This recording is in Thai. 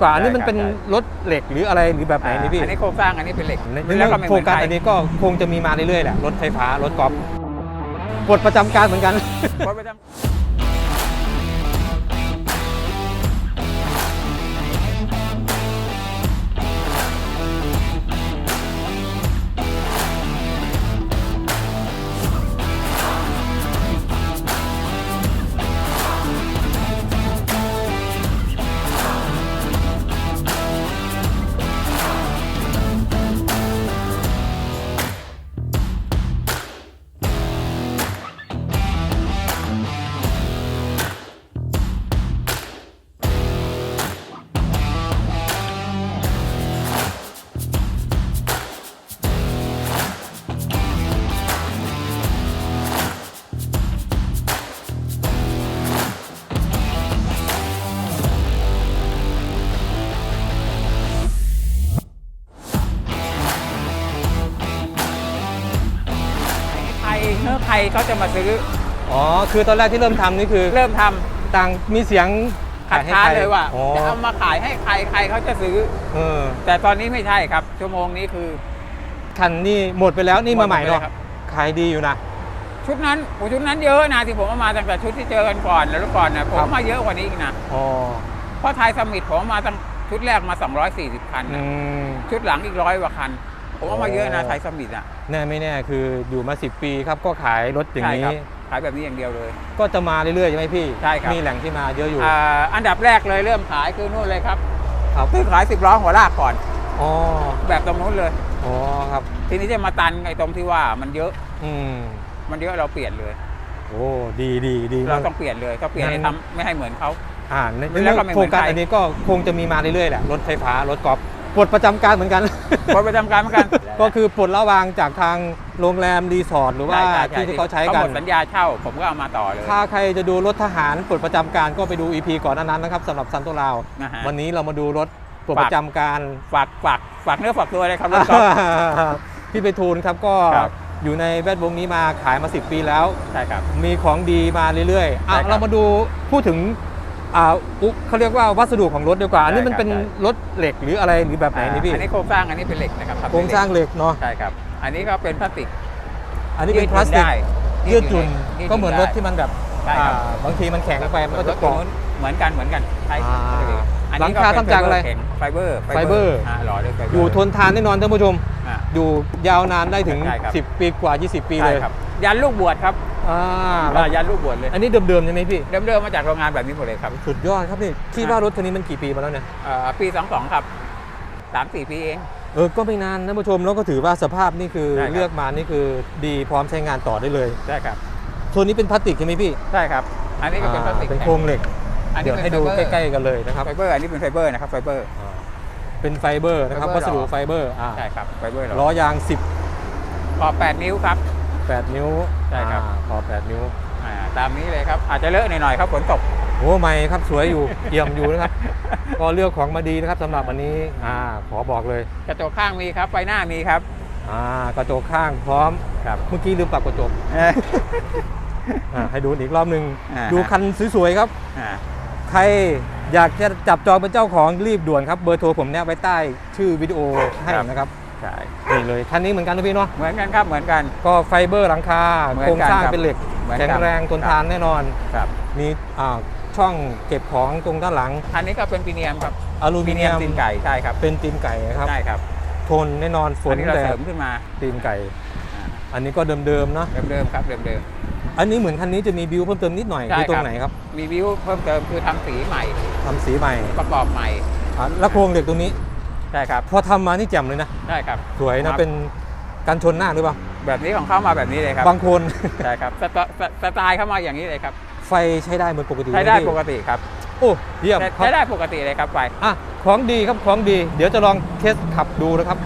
กว่าอันนี้มันเป็นใช่ครับรถเหล็กหรืออะไรหรือแบบไหนนี่พี่อันนี้โครงสร้างอันนี้เป็นเหล็กในแล้เรื่วองก็ไม่เหโครมืองนการใครอันนี้ก็คงจะมีมาเรื่อยๆแหละรถไฟฟ้ารถกอล์ฟปลดประจำการเหมือนกันรถประจำ อใครเขาจะมาซื้ออ๋อ คือตอนแรกที่เริ่มทำนี่คือเริ่มทำต่างมีเสียงขัดให้ค้านใครเลยว่าอ๋อจะเอามาขายให้ใครใครเขาจะซื้อ เออแต่ตอนนี้ไม่ใช่ครับ ชั่วโมงนี้คือ คันนี่หมดไปแล้วนี่มาใหม่ดไปเนาะลยครับ ขายดีอยู่นะ ชุดนั้นโอ้ชุดนั้นเยอะนะที่ผมเอามาตั้งแต่ชุดที่เจอกันก่อนแล้วก่อนนะผมครับเอามาเยอะกว่านี้อีกนะอ๋อเพราะไทยสมิธผมเอามาตั้งชุดแรกมา 240 คันอืนะมชุดหลังอีกร้อยกว่าคัน ผมเอามาเยอะนะไทยสมิธอะแน่ไม่แน่คืออยู่มา 10 ปีครับก็ขายรถอย่างใช่นี้ครับขายแบบนี้อย่างเดียวเลย ก็จะมาเรื่อยๆใช่ไหมพี่ใช่ครับมีแหล่งที่มาเยอะอยู่อ่าอันดับแรกเลยเริ่มขายคือนู่นเลยครับครับซื้อขายสิบล้อหัวลากก่อนอ๋อแบบตรงนู้นเลยอ๋อครับ ทีนี้จะมาตันไอ้ตรงที่ว่ามันเยอะ อืมมันเยอะเราเปลี่ยนเลยโอ้ดีดีดีเรามากต้องเปลี่ยนเลยก็เปลี่ยนให้งั้นทำไม่ให้เหมือนเขาอ่าในในแล้เรื่อวก็งไม่เหโครมืองนการใครอันนี้ก็คงจะมีมาเรื่อยๆแหละรถไฟฟ้ารถกอล์ฟ ปลดประจำการเหมือนกันคนประจำการเหมือนกันก็คือปลดระวางจากทางโรงแรมรีสอร์ทหรือว่าใช่ใช่ที่ที่เขาใช้กัหนมดสัญญาเช่า ผมก็เอามาต่อเลย ถ้าใครจะดูรถทหารปลดประจำการก็ไปดู EP ก่อนหน้านั้นนะครับสำหรับซันโตลาวนะฮะวันนี้เรามาดูรถปลดฝากประจำการฝากฝากฝากเนื้อฝากตัวเลยครับรถกอล์ฟพี่ไปทูลครับก็ครับอยู่ในแวดวงนี้มาขายมา 10 ปีแล้ว ใช่ครับ มีของดีมาเรื่อยๆอะใช่ครับเรามาดูพูดถึง อ่าอุเขาเรียกว่าวัสดุของรถดีกว่า อันนี้มันใช่ครับเป็นใช่รถเหล็กหรืออะไรหรือแบบไหนนี่พี่อันนี้โครงสร้างอันนี้เป็นเหล็กนะครับทำโครงสร้างเหล็กเนาะใช่ครับ อันนี้ก็เป็นพลาสติก อันนี้เป็นพลาสติกได้ยืดหยุ่นยืดก็เหมือนรถที่มันแบบใช่ครับอ่าบางทีมันแข็งไปมันก็จะรถเกาะนู้นเหมือนกันเหมือนกันใช่อ่าอันหลันี้งก็คาเป็นทำจากอะไรแข็งไฟเบอร์ไฟเบอร์อ่าหล่อด้วยไฟเบอร์อยู่ทนทานแน่นอนท่านผู้ชมอ่าอยู่ยาวนานได้ถึงใช่ครับ10 ปีกว่า 20 ปีใช่เลยครับยันลูกบวชครับ อ่าอ่ายันลูกบวชเลยอันนี้เดิมๆใช่ไหมพี่เริ่มๆมาจากโรงงานแบบนี้หมดเลยครับสุดยอดครับนี่คิดว่ารถคันนี้มันกี่ปีมาแล้วเนี่ยเอ่อปี22ครับ3-4 ปีเอง เออก็ไม่นานท่านผู้ชมแล้วก็ถือว่าสภาพนี่คือใช่ครับ เลือกมานี่คือดีพร้อมใช้งานต่อได้เลยใช่ครับโซนนี้เป็นพลาสติกใช่ไหมพี่ใช่ครับ อันนี้ก็เป็นพลาสติกอ่เป็นโครงเหล็ก อันนี้เดี๋ยวให้ดูใกล้ๆกันเลยนะครับๆไฟเบอร์อันนี้เป็นไฟเบอร์นะครับไฟเบอร์อ่าเป็นไฟเบอร์นะครับไฟเบอร์ วัสดุหรอไฟเบอร์อ่าใช่ครับไฟเบอร์เหรล้ออยาง ขอบ8นิ้วครับ10 8นิ้วใช่ครับ อ่าขอบ 8 นิ้วอ่าตามนี้เลยครับ อาจจะเลอะหน่อยๆครับฝนตก โอ้ไม่ครับสวยอยู่ เยี่ยมอยู่นะครับ ก็เลือกของมาดีนะครับสำหรับวันนี้อ่าขอบอกเลยกระจกข้างมีครับไฟหน้ามีครับ อ่ากระจกข้างพร้อมครับ เมื่อกี้ลืมปรับกระจกอ่าให้ดูอีกรอบหนึ่งอ่าดูคันสวยๆครับ อ่าใครอยากจะจับจองเป็นเจ้าของรีบด่วนครับ เบอร์โทรผมเนี่ยไว้ใต้ชื่อวิดีโอให้นะครับ ใช่นี่เลยคันนี้เหมือนกันนะพี่เนาะเหมือนกันครับเหมือนกัน ก็ไฟเบอร์หลังคาเหมือนโครงกันสร้างครับเป็นเหล็กเหมือนกันแข็งแรงทนทานแน่นอนครับมีอ่าช่องเก็บของตรงด้านหลังอันนี้ก็เป็นปีเนียมครับอลูมิเนียมตีนไก่ใช่ครับเป็นตีนไก่ครับใช่ครับทนแน่นอนฝอันนนี้เราแดเสริดมขึ้นมาตีนไก่อ่าอันนี้ก็เดิมๆเนาะเดิมๆครับเดิม อันนี้เหมือนคันนี้จะมีบิวเพิ่มเติมนิดหน่อยใช่คือตรครังบ ไหนครับๆมีวิวเพิ่มเติมคือทำสีใหม่ ทำสีใหม่ประกอบใหม่ อะแล้วโครงเหล็กตรงนี้ใช่ครับพอทำมานี่แจ่มเลยนะใช่ครับสวยครันะบเป็นการชนหน้าหรือเปล่าแบบนี้ของเข้ามาแบบนี้เลยครับบางคนใช่ครับสไตสสไตล์เข้ามาอย่างนี้เลยครับ ไฟใช้ได้เหมือนปกติใช้ได้หมพี่ปกติครับโอ้เยี่ยมใช้ครับใช้ได้ปกติเลยครับไฟอะของดีครับของดี เดี๋ยวจะลองเทสขับดูนะครับ